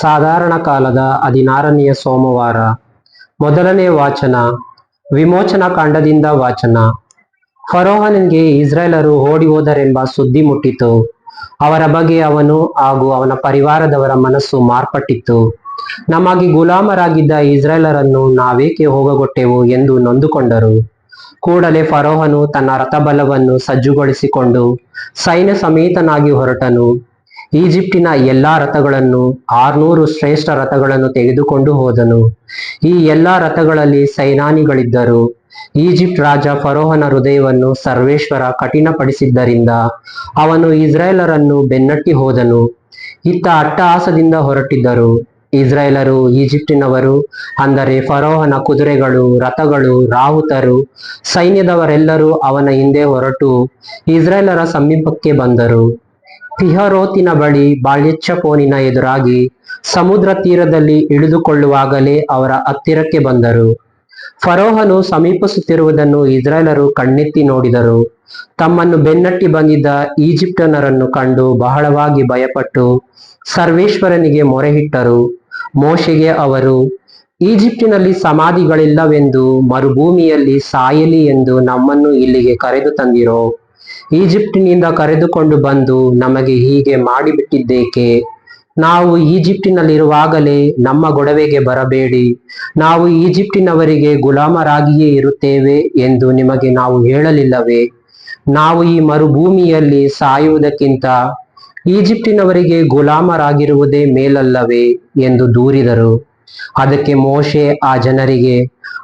ಸಾಧಾರಣ ಕಾಲದ ಹದಿನಾರನೆಯ ಸೋಮವಾರ. ಮೊದಲನೇ ವಾಚನ, ವಿಮೋಚನಾ ಕಾಂಡದಿಂದ ವಾಚನ. ಫರೋಹನಿಗೆ ಇಸ್ರಾಯೇಲರು ಓಡಿ ಹೋದರೆಂಬ ಸುದ್ದಿ ಮುಟ್ಟಿತು. ಅವರ ಬಗ್ಗೆ ಅವನು ಹಾಗೂ ಅವನ ಪರಿವಾರದವರ ಮನಸ್ಸು ಮಾರ್ಪಟ್ಟಿತ್ತು. ನಮಗೆ ಗುಲಾಮರಾಗಿದ್ದ ಇಸ್ರಾಯೇಲರನ್ನು ನಾವೇಕೆ ಹೋಗಗೊಟ್ಟೆವು ಎಂದು ನೊಂದುಕೊಂಡರು. ಕೂಡಲೇ ಫರೋಹನು ತನ್ನ ರಥಬಲವನ್ನು ಸಜ್ಜುಗೊಳಿಸಿಕೊಂಡು ಸೈನ್ಯ ಸಮೇತನಾಗಿ ಹೊರಟನು. ಈಜಿಪ್ಟಿನ ಎಲ್ಲಾ ರಥಗಳನ್ನು, ಆರ್ನೂರು ಶ್ರೇಷ್ಠ ರಥಗಳನ್ನು ತೆಗೆದುಕೊಂಡು ಹೋದನು. ಈ ಎಲ್ಲಾ ರಥಗಳಲ್ಲಿ ಸೈನಾನಿಗಳಿದ್ದರು. ಈಜಿಪ್ಟ್ ರಾಜ ಫರೋಹನ ಹೃದಯವನ್ನು ಸರ್ವೇಶ್ವರ ಕಠಿಣಪಡಿಸಿದ್ದರಿಂದ ಅವನು ಇಸ್ರಾಯೇಲರನ್ನು ಬೆನ್ನಟ್ಟಿ ಹೋದನು. ಇತ್ತ ಅಟ್ಟಹಾಸದಿಂದ ಹೊರಟಿದ್ದರು. ಇಸ್ರಾಯೇಲರು ಈಜಿಪ್ಟಿನವರು, ಅಂದರೆ ಫರೋಹನ ಕುದುರೆಗಳು, ರಥಗಳು, ರಾಹುತರು, ಸೈನ್ಯದವರೆಲ್ಲರೂ ಅವನ ಹಿಂದೆ ಹೊರಟು ಇಸ್ರಾಯೇಲರ ಸಮೀಪಕ್ಕೆ ಬಂದರು. ಪಿಹರೋತಿನ ಬಳಿ ಬಾಳ್ಯಚ್ಚಪೋನಿನ ಎದುರಾಗಿ ಸಮುದ್ರ ತೀರದಲ್ಲಿ ಇಳಿದುಕೊಳ್ಳುವಾಗಲೇ ಅವರ ಹತ್ತಿರಕ್ಕೆ ಬಂದರು. ಫರೋಹನು ಸಮೀಪಿಸುತ್ತಿರುವುದನ್ನು ಇಸ್ರಾಯೇಲರು ಕಣ್ಣೆತ್ತಿ ನೋಡಿದರು. ತಮ್ಮನ್ನು ಬೆನ್ನಟ್ಟಿ ಬಂದಿದ್ದ ಈಜಿಪ್ಟನರನ್ನು ಕಂಡು ಬಹಳವಾಗಿ ಭಯಪಟ್ಟು ಸರ್ವೇಶ್ವರನಿಗೆ ಮೊರೆಹಿಟ್ಟರು ಮೋಶೆಗೆ ಅವರು, ಈಜಿಪ್ಟಿನಲ್ಲಿ ಸಮಾಧಿಗಳಿಲ್ಲವೆಂದು ಮರುಭೂಮಿಯಲ್ಲಿ ಸಾಯಲಿ ಎಂದು ನಮ್ಮನ್ನು ಇಲ್ಲಿಗೆ ಕರೆದು ತಂದಿರೋ ಈಜಿಪ್ಟಿನಿಂದ ಕರೆದುಕೊಂಡು ಬಂದು ನಮಗೆ ಹೀಗೆ ಮಾಡಿಬಿಟ್ಟಿದ್ದೇಕೆ? ನಾವು ಈಜಿಪ್ಟಿನಲ್ಲಿರುವಾಗಲೇ ನಮ್ಮ ಗೊಡವೆಗೆ ಬರಬೇಡಿ. ನಾವು ಈಜಿಪ್ಟಿನವರಿಗೆ ಗುಲಾಮರಾಗಿಯೇ ಇರುತ್ತೇವೆ ಎಂದು ನಿಮಗೆ ನಾವು ಹೇಳಲಿಲ್ಲವೇ? ನಾವು ಈ ಮರುಭೂಮಿಯಲ್ಲಿ ಸಾಯುವುದಕ್ಕಿಂತ ಈಜಿಪ್ಟಿನವರಿಗೆ ಗುಲಾಮರಾಗಿರುವುದೇ ಮೇಲಲ್ಲವೇ ಎಂದು ದೂರಿದರು. ಅದಕ್ಕೆ ಮೋಶೆ ಆ ಜನರಿಗೆ,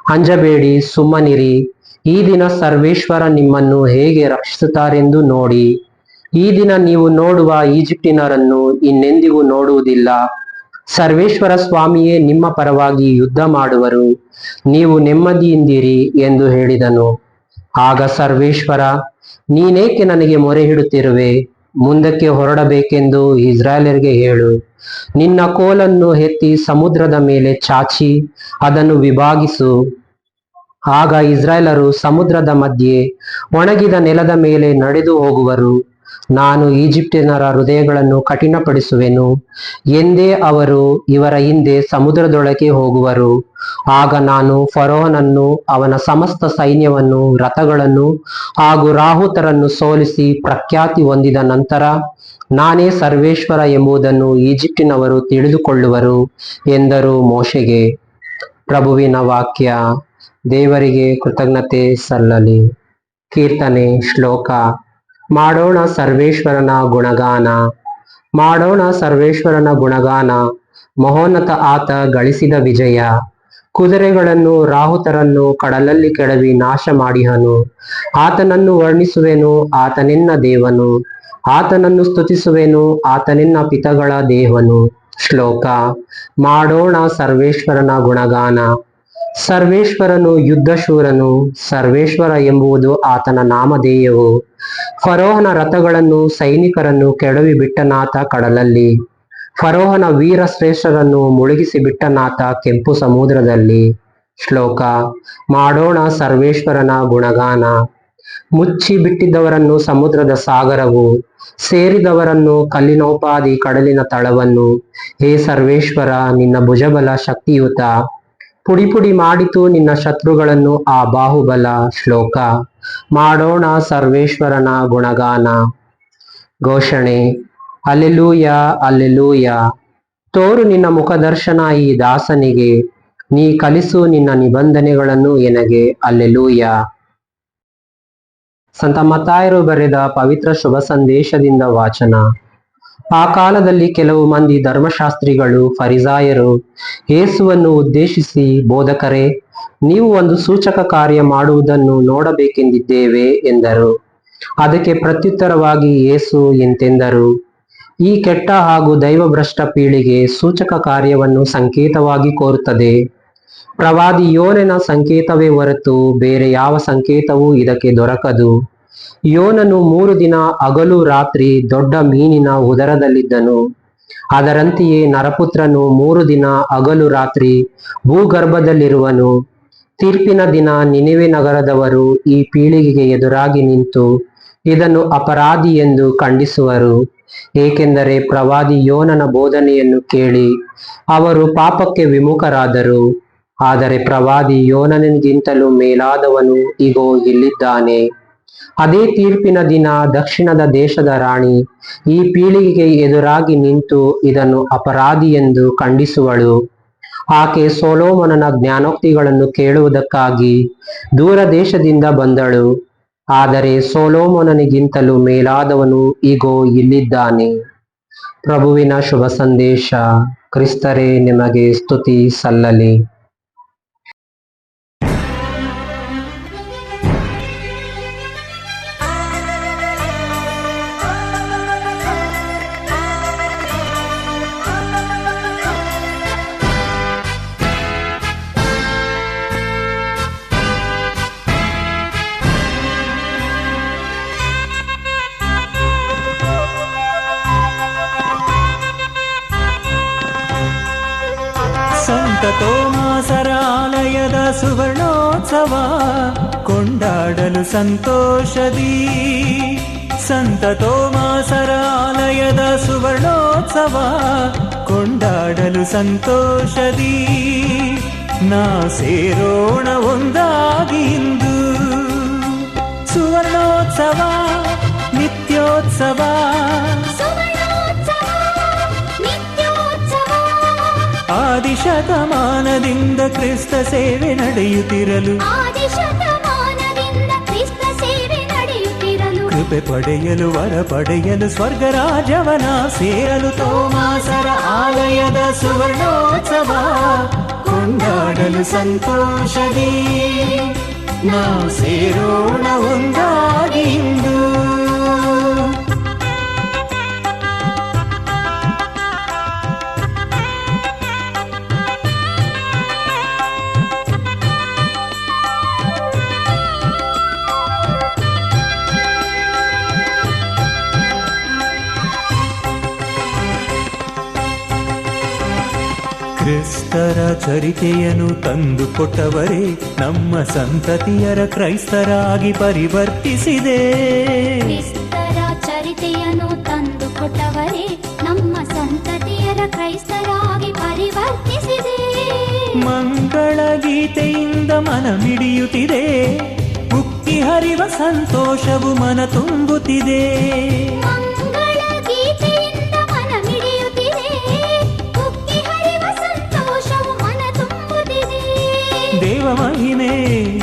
ಅಂಜಬೇಡಿ, ಸುಮ್ಮನಿರಿ. ಈ ದಿನ ಸರ್ವೇಶ್ವರ ನಿಮ್ಮನ್ನು ಹೇಗೆ ರಕ್ಷಿಸುತ್ತಾರೆಂದು ನೋಡಿ. ಈ ದಿನ ನೀವು ನೋಡುವ ಈಜಿಪ್ಟಿನರನ್ನು ಇನ್ನೆಂದಿಗೂ ನೋಡುವುದಿಲ್ಲ. ಸರ್ವೇಶ್ವರ ಸ್ವಾಮಿಯೇ ನಿಮ್ಮ ಪರವಾಗಿ ಯುದ್ಧ ಮಾಡುವರು. ನೀವು ನೆಮ್ಮದಿಯಿಂದಿರಿ ಎಂದು ಹೇಳಿದನು. ಆಗ ಸರ್ವೇಶ್ವರ, ನೀನೇಕೆ ನನಗೆ ಮೊರೆ ಹಿಡುತ್ತಿರುವೆ ಮುಂದಕ್ಕೆ ಹೊರಡಬೇಕೆಂದು ಇಸ್ರಾಯೇಲರಿಗೆ ಹೇಳು. ನಿನ್ನ ಕೋಲನ್ನು ಎತ್ತಿ ಸಮುದ್ರದ ಮೇಲೆ ಚಾಚಿ, ಅದನ್ನು ವಿಭಾಗಿಸು. ಆಗ ಇಸ್ರಾಯೇಲರು ಸಮುದ್ರದ ಮಧ್ಯೆ ಒಣಗಿದ ನೆಲದ ಮೇಲೆ ನಡೆದು ಹೋಗುವರು. ನಾನು ಈಜಿಪ್ಟಿನರ ಹೃದಯಗಳನ್ನು ಕಠಿಣಪಡಿಸುವೆನು. ಎಂದೇ ಅವರು ಇವರ ಹಿಂದೆ ಸಮುದ್ರದೊಳಗೆ ಹೋಗುವರು. ಆಗ ನಾನು ಫರೋಹನನ್ನು, ಅವನ ಸಮಸ್ತ ಸೈನ್ಯವನ್ನು, ರಥಗಳನ್ನು ಹಾಗೂ ರಾಹುತರನ್ನು ಸೋಲಿಸಿ ಪ್ರಖ್ಯಾತಿ ಹೊಂದಿದ ನಂತರ ನಾನೇ ಸರ್ವೇಶ್ವರ ಎಂಬುದನ್ನು ಈಜಿಪ್ಟಿನವರು ತಿಳಿದುಕೊಳ್ಳುವರು ಎಂದರು ಮೋಶೆಗೆ. ಪ್ರಭುವಿನ ವಾಕ್ಯ. ದೇವರಿಗೆ ಕೃತಜ್ಞತೆ ಸಲ್ಲಲಿ. ಕೀರ್ತನೆ, ಶ್ಲೋಕ. ಮಾಡೋಣ ಸರ್ವೇಶ್ವರನ ಗುಣಗಾನ. ಮಾಡೋಣ ಸರ್ವೇಶ್ವರನ ಗುಣಗಾನ. ಮಹೋನ್ನತ ಆತ ಗಳಿಸಿದ ವಿಜಯ. ಕುದುರೆಗಳನ್ನು, ರಾಹುತರನ್ನು ಕಡಲಲ್ಲಿ ಕೆಡವಿ ನಾಶ ಮಾಡಿಹನು. ಆತನನ್ನು ವರ್ಣಿಸುವೆನು, ಆತನಿನ್ನ ದೇವನು. ಆತನನ್ನು ಸ್ತುತಿಸುವೆನು, ಆತನಿನ್ನ ಪಿತಗಳ ದೇವನು ಶ್ಲೋಕ. ಮಾಡೋಣ ಸರ್ವೇಶ್ವರನ ಗುಣಗಾನ. ಸರ್ವೇಶ್ವರನು ಯುದ್ಧಶೂರನು, ಸರ್ವೇಶ್ವರ ಎಂಬುದು ಆತನ ನಾಮಧೇಯವು. ಫರೋಹನ ರಥಗಳನ್ನು ಸೈನಿಕರನ್ನು ಕೆಡವಿ ಬಿಟ್ಟನಾಥ ಕಡಲಲ್ಲಿ. ಫರೋಹನ ವೀರ ಶ್ರೇಷ್ಠರನ್ನು ಮುಳುಗಿಸಿ ಬಿಟ್ಟನಾಥ ಕೆಂಪು ಸಮುದ್ರದಲ್ಲಿ. ಶ್ಲೋಕ, ಮಾಡೋಣ ಸರ್ವೇಶ್ವರನ ಗುಣಗಾನ. ಮುಚ್ಚಿ ಬಿಟ್ಟಿದ್ದವರನ್ನು ಸಮುದ್ರದ ಸಾಗರವು, ಸೇರಿದವರನ್ನು ಕಲ್ಲಿನೋಪಾದಿ ಕಡಲಿನ ತಳವನ್ನು. ಹೇ ಸರ್ವೇಶ್ವರ, ನಿನ್ನ ಭುಜಬಲ ಶಕ್ತಿಯುತ. ಪುಡಿ ಪುಡಿ ಮಾಡಿತು ನಿನ್ನ ಶತ್ರುಗಳನ್ನು ಆ ಬಾಹುಬಲ ಶ್ಲೋಕ. ಮಾಡೋಣ ಸರ್ವೇಶ್ವರನ ಗುಣಗಾನ. ಘೋಷಣೆ ಅಲ್ಲೆಲೂಯ ಅಲ್ಲೆಲೂಯ ತೋರು ನಿನ್ನ ಮುಖದರ್ಶನ ಈ ದಾಸನಿಗೆ, ನೀ ಕಲಿಸು ನಿನ್ನ ನಿಬಂಧನೆಗಳನ್ನು ಎನಗೆ ಅಲ್ಲೆಲೂಯ ಸಂತ ಮತಾಯರು ಬರೆದ ಪವಿತ್ರ ಶುಭ ಸಂದೇಶದಿಂದ ವಾಚನ. ಆ ಕಾಲದಲ್ಲಿ ಕೆಲವು ಮಂದಿ ಧರ್ಮಶಾಸ್ತ್ರಿಗಳು, ಫರಿಸಾಯರು ಏಸುವನ್ನು ಉದ್ದೇಶಿಸಿ, ಬೋಧಕರೇ, ನೀವು ಒಂದು ಸೂಚಕ ಕಾರ್ಯ ಮಾಡುವುದನ್ನು ನೋಡಬೇಕೆಂದಿದ್ದೇವೆ ಎಂದರು. ಅದಕ್ಕೆ ಪ್ರತ್ಯುತ್ತರವಾಗಿ ಏಸು ಎಂತೆಂದರು, ಈ ಕೆಟ್ಟ ಹಾಗೂ ದೈವಭ್ರಷ್ಟ ಪೀಳಿಗೆ ಸೂಚಕ ಕಾರ್ಯವನ್ನು ಸಂಕೇತವಾಗಿ ಕೋರುತ್ತದೆ. ಪ್ರವಾದಿ ಯೋನೆನ ಸಂಕೇತವೇ ಹೊರತು ಬೇರೆ ಯಾವ ಸಂಕೇತವೂ ಇದಕ್ಕೆ ದೊರಕದು. ಯೋನನು ಮೂರು ದಿನ ಹಗಲು ರಾತ್ರಿ ದೊಡ್ಡ ಮೀನಿನ ಉದರದಲ್ಲಿದ್ದನು. ಅದರಂತೆಯೇ ನರಪುತ್ರನು ಮೂರು ದಿನ ಹಗಲು ರಾತ್ರಿ ಭೂಗರ್ಭದಲ್ಲಿರುವನು. ತೀರ್ಪಿನ ದಿನ ನಿನಿವೆ ನಗರದವರು ಈ ಪೀಳಿಗೆಗೆ ಎದುರಾಗಿ ನಿಂತು ಇದನ್ನು ಅಪರಾಧಿ ಎಂದು ಖಂಡಿಸುವರು. ಏಕೆಂದರೆ ಪ್ರವಾದಿ ಯೋನನ ಬೋಧನೆಯನ್ನು ಕೇಳಿ ಅವರು ಪಾಪಕ್ಕೆ ವಿಮುಖರಾದರು. ಆದರೆ ಪ್ರವಾದಿ ಯೋನನಿಗಿಂತಲೂ ಮೇಲಾದವನು, ಇಗೋ, ಇಲ್ಲಿದ್ದಾನೆ. ಅದೇ ತೀರ್ಪಿನ ದಿನ ದಕ್ಷಿಣದ ದೇಶದ ರಾಣಿ ಈ ಪೀಳಿಗೆಗೆ ಎದುರಾಗಿ ನಿಂತು ಇದನ್ನು ಅಪರಾಧಿ ಎಂದು ಖಂಡಿಸುವಳು. ಆಕೆ ಸೋಲೋಮನನ ಜ್ಞಾನೋಕ್ತಿಗಳನ್ನು ಕೇಳುವುದಕ್ಕಾಗಿ ದೂರ ದೇಶದಿಂದ ಬಂದಳು. ಆದರೆ ಸೋಲೋಮನನಿಗಿಂತಲೂ ಮೇಲಾದವನು ಈಗೋ ಇಲ್ಲಿದ್ದಾನೆ. ಪ್ರಭುವಿನ ಶುಭ ಸಂದೇಶ, ಕ್ರಿಸ್ತರೇ, ನಿಮಗೆ ಸ್ತುತಿ ಸಲ್ಲಲಿ. ತೋಮಾಸರ ಆಲಯದ ಸುವರ್ಣೋತ್ಸವ, ಕೊಂಡಾಡಲು ಸಂತೋಷದಿ. ಸಂತ ತೋಮಾಸರ ಆಲಯದ ಸುವರ್ಣೋತ್ಸವ, ಕೊಂಡಾಡಲು ಸಂತೋಷದಿ. ನಾ ಸೇರೋಣ ಒಂದಾಗಿ ಇಂದು. ಸುವರ್ಣೋತ್ಸವ, ನಿತ್ಯೋತ್ಸವ ಆದಿಶತಮಾನದಿಂದ ಕ್ರಿಸ್ತ ಸೇವೆ ನಡೆಯುತ್ತಿರಲು ಆದಿಶತಮಾನದಿಂದ ಕ್ರಿಸ್ತ ಸೇವೆ ನಡೆಯುತ್ತಿರಲು ಕೃಪೆ ಪಡೆಯಲು ವರ ಪಡೆಯಲು ಸ್ವರ್ಗ ರಾಜವನ ಸೇರಲು ತೋಮಾಸರ ಆಲಯದ ಸುವರ್ಣೋತ್ಸವ ಕೊಂಡಾಡಲು ಸಂತೋಷದಿ ನಾವು ಸೇರೋಣ ಒಂದಾಗಿ ಕ್ರಿಸ್ತರ ಚರಿತೆಯನ್ನು ತಂದು ಕೊಟ್ಟವರೇ ನಮ್ಮ ಸಂತತಿಯರ ಕ್ರೈಸ್ತರಾಗಿ ಪರಿವರ್ತಿಸಿದೆ. ಕ್ರಿಸ್ತರ ಚರಿತೆಯನ್ನು ತಂದು ಕೊಟ್ಟವರೇ ನಮ್ಮ ಸಂತತಿಯರ ಕ್ರೈಸ್ತರಾಗಿ ಪರಿವರ್ತಿಸಿದೆ. ಮಂಗಳ ಗೀತೆಯಿಂದ ಮನ ಮಿಡಿಯುತ್ತಿದೆ ಉಕ್ಕಿ ಹರಿವ ಸಂತೋಷವು ಮನ ತುಂಬುತ್ತಿದೆ. ಮಹಿಮೆ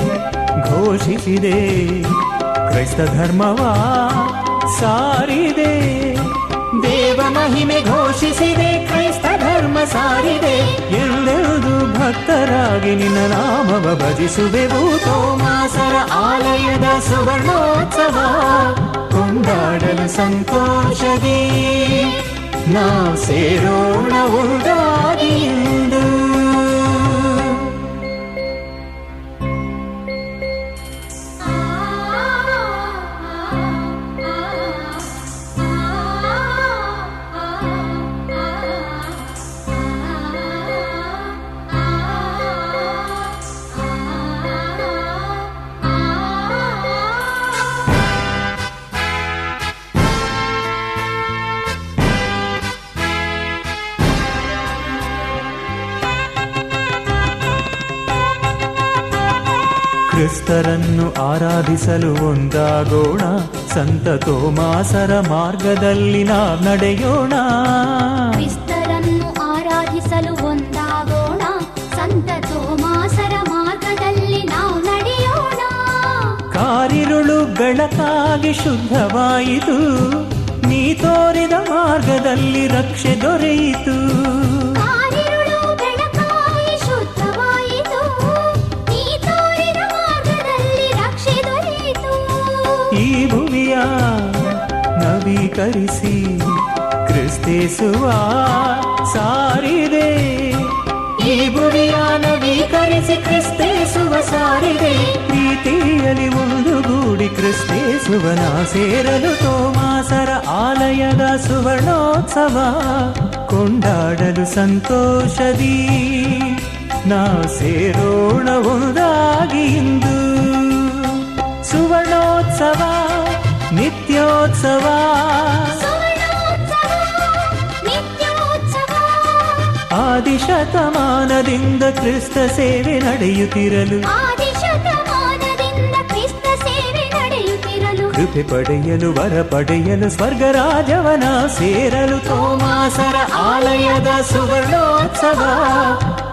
ಘೋಷಿಸಿದೆ. ಕ್ರೈಸ್ತ ಧರ್ಮವ ಸಾರಿದೆ. ದೇವ ಮಹಿಮೆ ಘೋಷಿಸಿದೆ. ಕ್ರೈಸ್ತ ಧರ್ಮ ಸಾರಿದೆ. ಎಲ್ಲೆಲ್ಲದು ಭಕ್ತರಾಗಿ ನಿನ್ನ ನಾಮವ ಭಜಿಸುವೆವು. ತೋಮಾಸರ ಆಲಯದ ಸುವರ್ಣೋತ್ಸವ ಕೊಂಡಾಡಲು ಸಂತೋಷವೇ. ನಾವು ಸೇರೋಣ ಉಂಟಾಗಿ ಕ್ರಿಸ್ತರನ್ನು ಆರಾಧಿಸಲು ಒಂದಾಗೋಣ. ಸಂತ ತೋಮಾಸರ ಮಾರ್ಗದಲ್ಲಿ ನಾವು ನಡೆಯೋಣ. ಕ್ರಿಸ್ತರನ್ನು ಆರಾಧಿಸಲು ಒಂದಾಗೋಣ. ಸಂತ ತೋಮಾಸರ ಮಾರ್ಗದಲ್ಲಿ ನಾವು ನಡೆಯೋಣ. ಕಾರಿರುಳು ಬೆಳಕಾಗಿ ಶುದ್ಧವಾಯಿತು. ನೀ ತೋರಿದ ಮಾರ್ಗದಲ್ಲಿ ರಕ್ಷೆ ದೊರೆಯಿತು. ನವೀಕರಿಸಿ ಕ್ರಿಸ್ತೇಸುವ ಸಾರಿದೆ ಈ ಭುವಿಯ ನವೀಕರಿಸಿ ಕ್ರಿಸ್ತೇಸುವ ಸಾರಿದೆ ಪ್ರೀತಿಯಲ್ಲಿ ಒಂದುಗೂಡಿ ಕ್ರಿಸ್ತೇಸುವನ ಸೇರಲು ತೋಮಾಸರ ಆಲಯದ ಸುವರ್ಣೋತ್ಸವ ಕೊಂಡಾಡಲು ಸಂತೋಷದಿ ನಾ ಸೇರೋಣ ಒಂದಾಗಿ ಇಂದು ಸುವರ್ಣೋತ್ಸವ నిత్యోత్సవ ಆದಿಶತಮಾನದಿಂದ ಕ್ರಿಸ್ತ ಸೇವೆ ನಡೆಯುತ್ತಿರಲು ಕೃಪೆ ಪಡೆಯಲು ವರ ಪಡೆಯಲು ಸ್ವರ್ಗರಾಜವನ ಸೇರಲು ತೋಮಾಸರ ಆಲಯದ ಸುವರ್ಣೋತ್ಸವ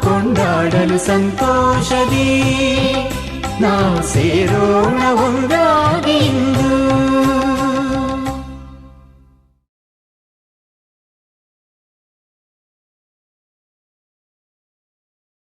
ಕೊಂಡಾಡಲು ಸಂತೋಷದಿ ನಾವು ಸೇರೋಣ ಒಂದಾಗಿ